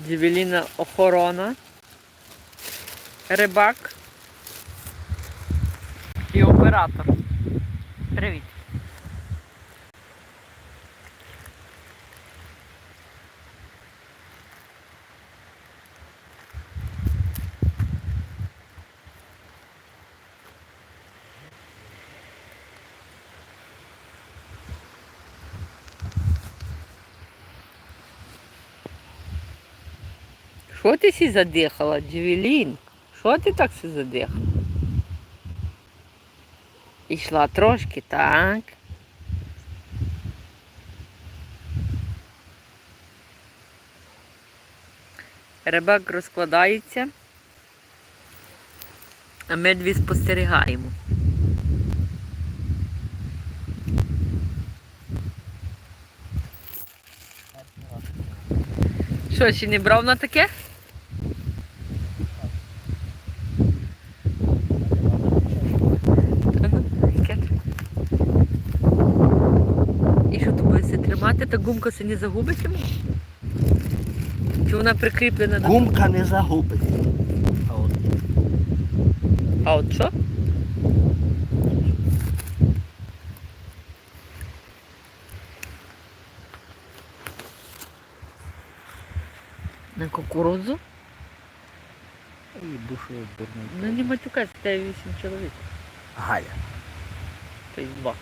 Джевеліна охорона, рибак і оператор. Привіт. Що ти сі задихала, Джевелін? Що ти так сі задихала? Ішла трошки, так. Рибак розкладається, а ми дві спостерігаємо. Що, ще не брав на таке? Та ну, яке треба. І що тобою все тримати? Та гумка се не загубить йому? Чи вона прикріплена до... Гумка не загубить. А от А от що? На кукурудзу? і душою дурний. Ну не матюкайся, тебе вісім чоловік. Галя. То й два.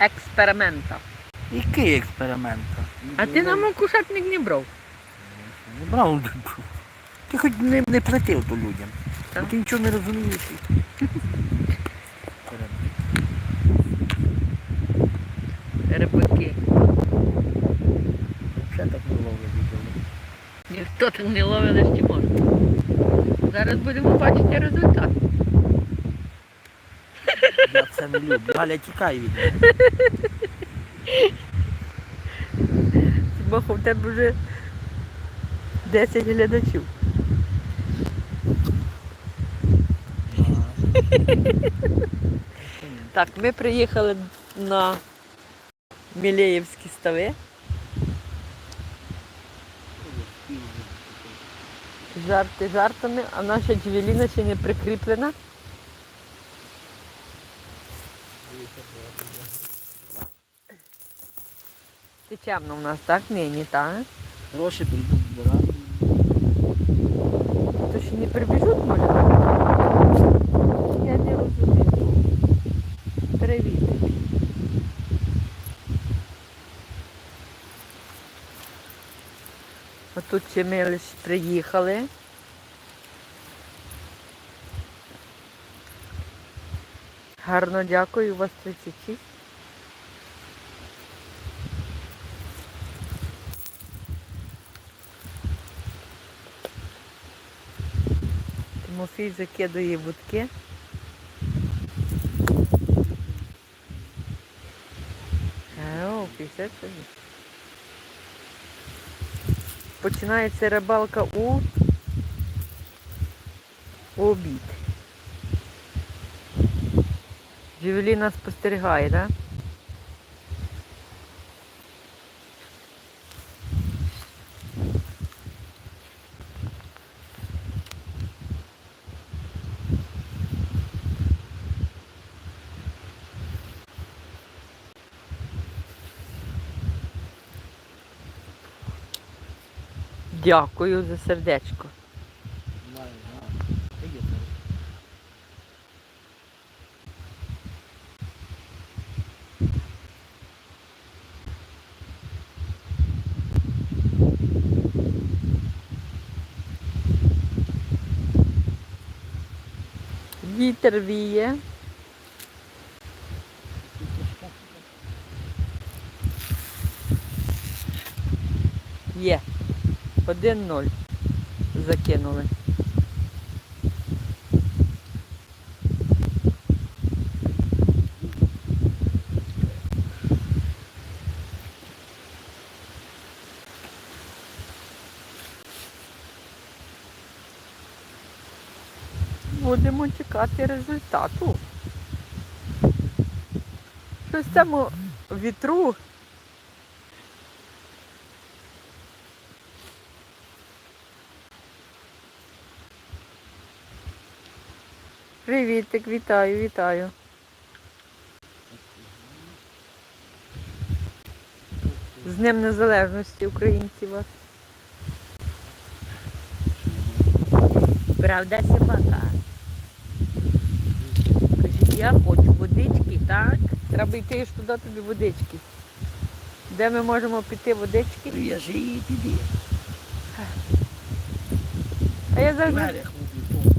Експеримента. Який експеримент? А ти нам кушатник не брав. Не брав. Ти хоч не, не платив то людям. Так. Ти нічого не розумієш. Рибаки. Взагалі так не ловить. Ніхто так не ловить, лише може. Зараз будемо бачити результат. Це не люблю. Галя тікає від мене. Бо в тебе вже 10 глядачів. Так, ми приїхали на Мілеївські стави. Жарти жартами, а наша джевеліна ще не прикріплена. Ти темно в нас, так? Нині, так? Гроші прийдуть збирати. То ще не прибіжуть, може? Я не розумію. Привіт. Отут ще ми лише приїхали. Гарно дякую, у вас 36. Тимофій закидує будки. О, 50. Починається рибалка у обід. Джевеліна спостерігає, так? Да? Дякую за сердечко. Вітер віє. 1-0 закинули. Будемо чекати результату. Щось цьому вітру. Привітик, вітаю, вітаю. З Днем Незалежності українців вас. Правда, собака? Кажіть, я хочу водички, так? Треба йти ж туди тобі водички. Де ми можемо піти водички? Я ж її піди. А я завжди. Берег буду.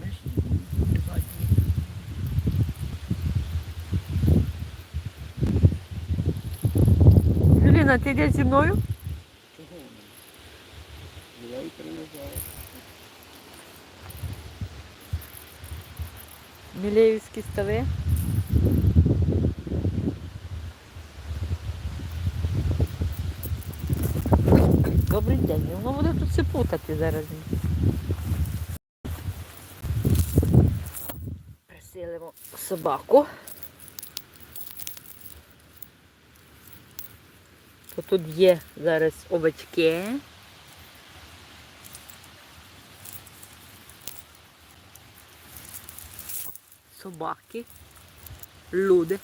Ми ж не бачимо. Юліна, ти йдеш зі мною? Чого вони? Я її принесла. Мілеївські стави. Добрий день. Воно буде тут все путати зараз. Присилимо собаку. Тут є зараз овочки. собаки, люди.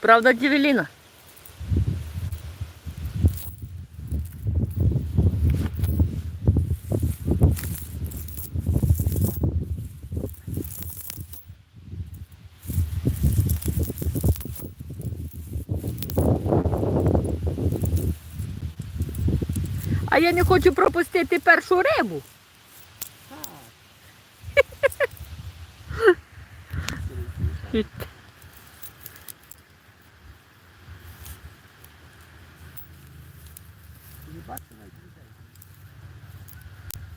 Правда, Дівеліна? А я не хочу пропустити першу рибу.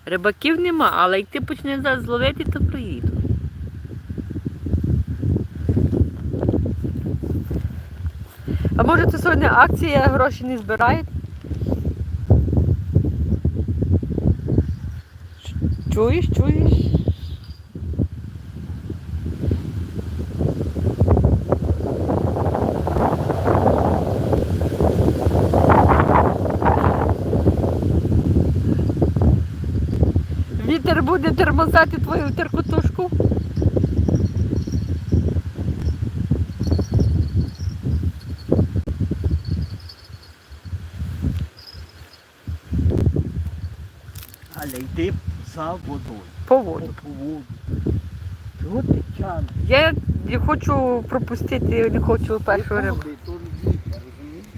Рибаків нема, але як ти почнеш зараз зловити, то приїду. А може це сьогодні акція, гроші не збирають? Чуєш, чуєш? Вітер буде термозати твою теркотушку. Але йди за водою. По воду. По воду. Чого ти тягнеш? Я не хочу пропустити, не хочу першу рибу.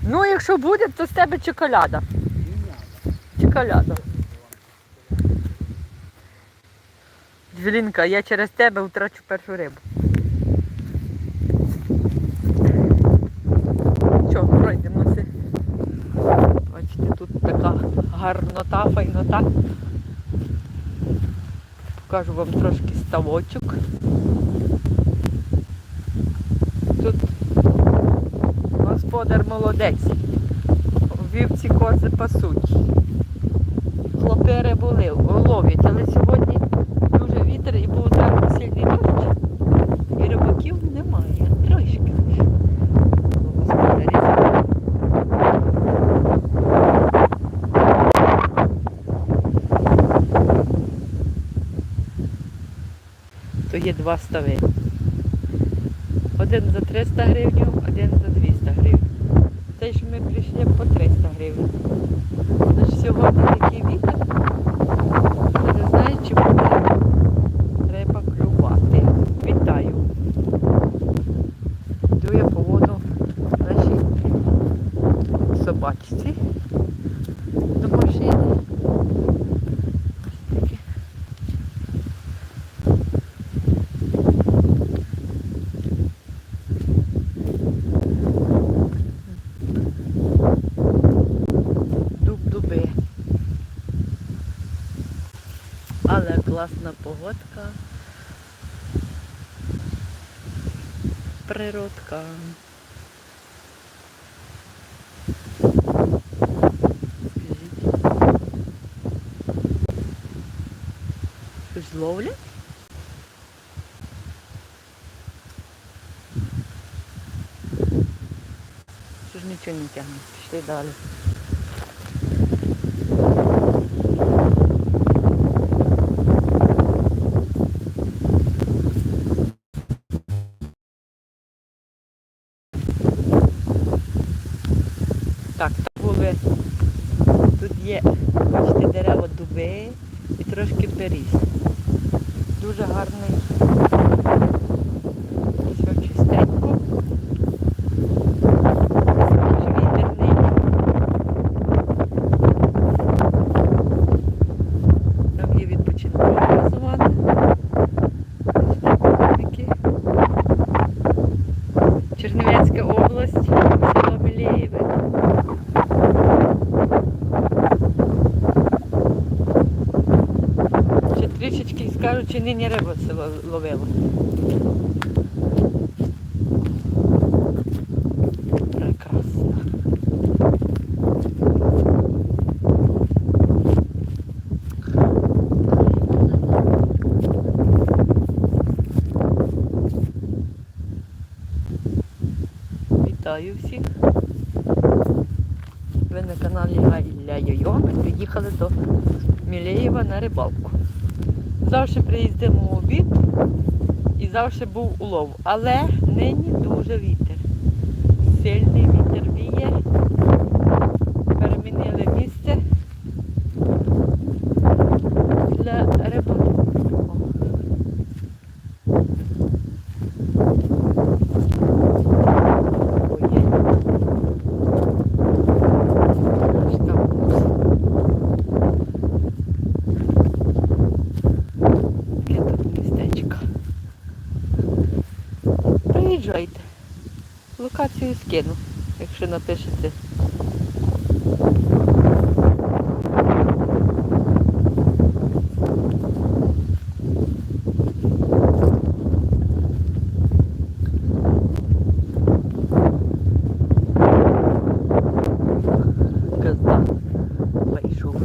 Ну, якщо буде, то з тебе чоколяда. Чоколяда. Двілінка, я через тебе втрачу першу рибу. Що, пройдемося. Бачите, тут така гарнота, файнота. Покажу вам трошки ставочок. Тут господар молодець. Вівці кози пасуть. Хлопери були, ловлять, але сьогодні дуже вітер і був так сильний дощ. І рибаків немає. Трошки. То є два стави. Один за 300 гривень, один за 200 гривень. Те, що ми прийшли по 300 гривень. Значить, сьогодні такий вітер. Я не знаю, чи буде треба клювати. Вітаю. Йду я по воду нашій собачці до машини. погодка, природка. Скажіть. Щось ловлять? Що ж нічого не тягне, пішли далі. Чи нині рибу це ло- ловило. Прекрасно. Вітаю всіх. Ви на каналі Ілля Йойо. Ми приїхали до Мілеєва на рибалку. Завжди приїздимо в обід і завжди був улов. Але нині дуже вітер. Сильний вітер віє. Локацію скину, якщо напишете. Казда вийшов.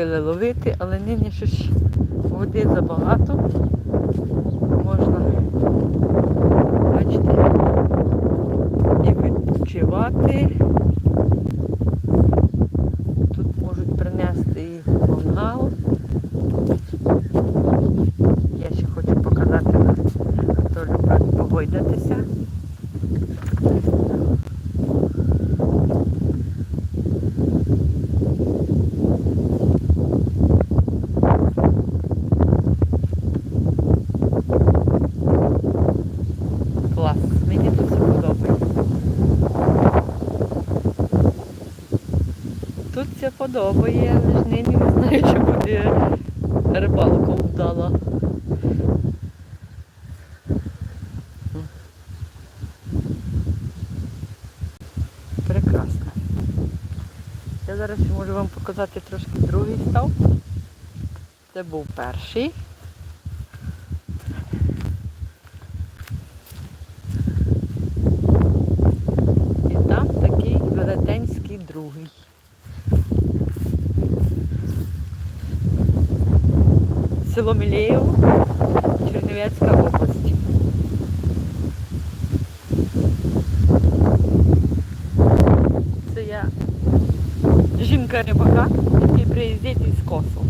Любили ловити, але нині щось води забагато. Можна, бачите, і відпочивати. Тут можуть принести і мангал. Я ще хочу показати, хто любить погойдатися. Клас, мені тут все подобається. Тут все подобає, але ж нині не знаю, чи буде рибалка вдала. Прекрасно. Я зараз можу вам показати трошки другий став. Це був перший. Село Мілєєво, Чернівецька область. Це я жінка рибака, який приїздить із косу.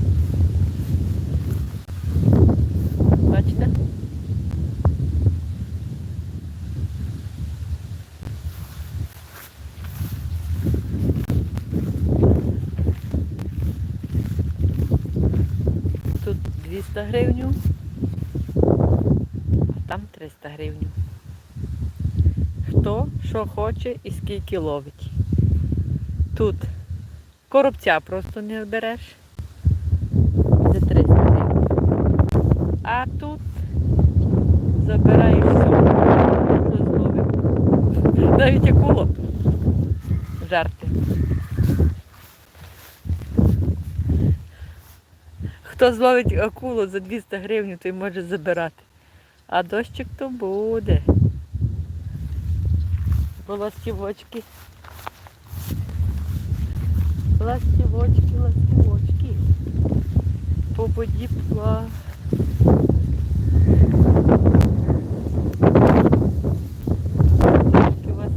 200 гривень, а там 300 гривень. Хто що хоче і скільки ловить. Тут коробця просто не береш. Це 300 гривень. А тут забираєш все, зловив. Навіть акулу жарти. Хто зловить акулу за 200 гривень, той може забирати. А дощик то буде. Ластівочки. Ластівочки, ластівочки. По воді пла. Трошки у вас.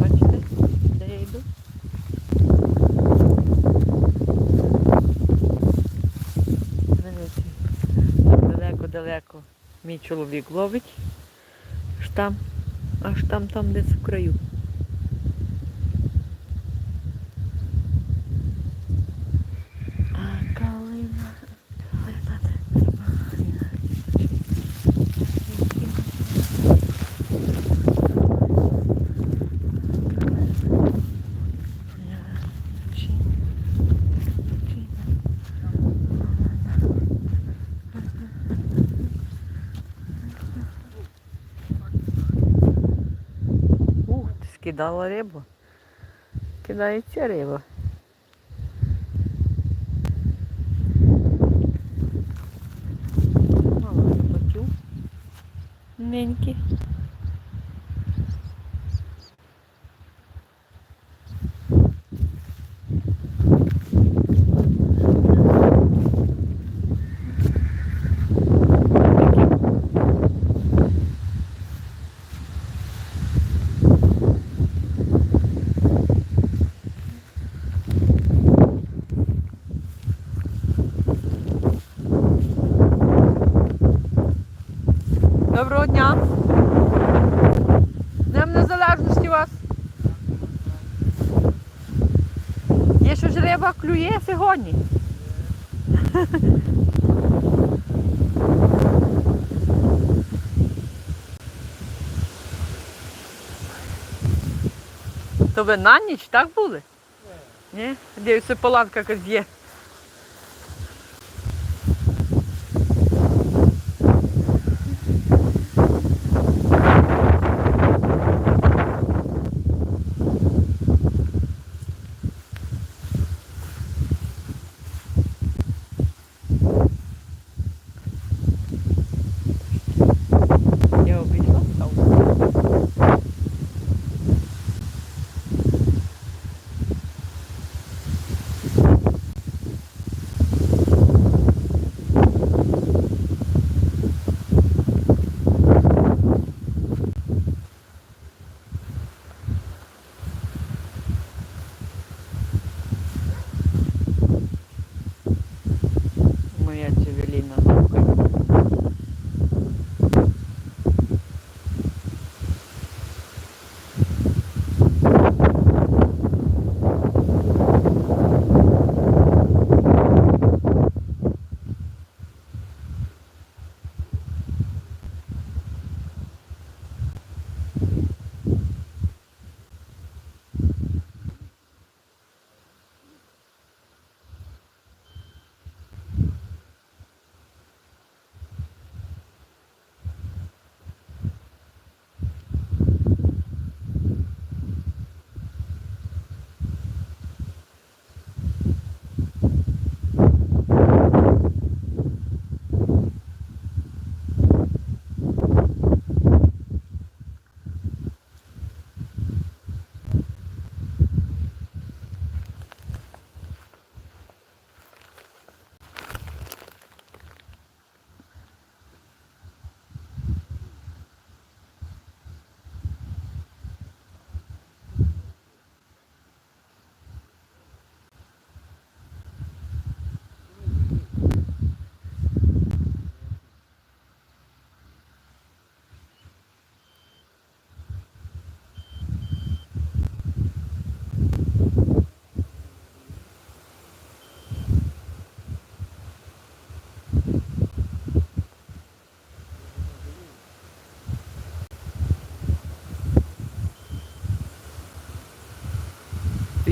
Бачите, де я йду? Дивіться, там далеко-далеко мій чоловік ловить. Аж там, аж там, там десь в краю. Скидала рибу. Кидається риба. Мало хотів. Ненькі. Доброго дня. Днем незалежності вас. Є що ж риба клює сьогодні. То ви на ніч так були? Ні? Дивіться, палатка якась є.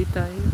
вітаю.